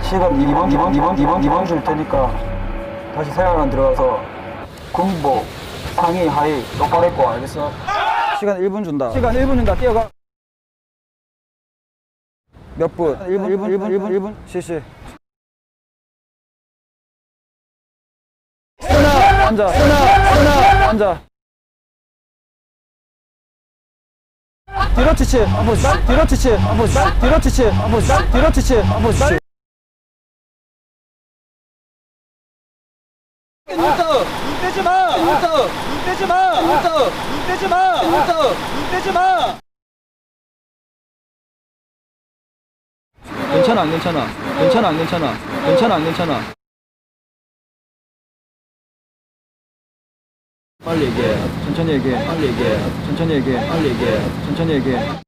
시간 2번, 2번, 2번, 2번, 2번 줄 테니까 다시 생활관 들어가서 군복, 상의, 하의 똑바로 입고 알겠어? 시간 1분 준다. 시간 1분 준다. 뛰어가. 몇 분? 1분, 1분, 1분, 1분, 1분. 실시. 쓰나, 앉아. 쓰나, 쓰나, 앉아. 뒤로 치치, 아버지. 뒤로 치치, 아버지. 뒤로 치치, 아버지. 뒤로 치치, 아버지. 마! 눈떠! 눈 떼지 마! 눈떠! 눈 떼지 마! 눈떠! 눈 떼지 마! 괜찮아, 안 괜찮아. 괜찮아, 안 괜찮아. 괜찮아, 안 괜찮아. 빨리 얘기해. 천천히 얘기해. 빨리 얘기해. 천천히 얘기해. 빨리 얘기해. 천천히 얘기해.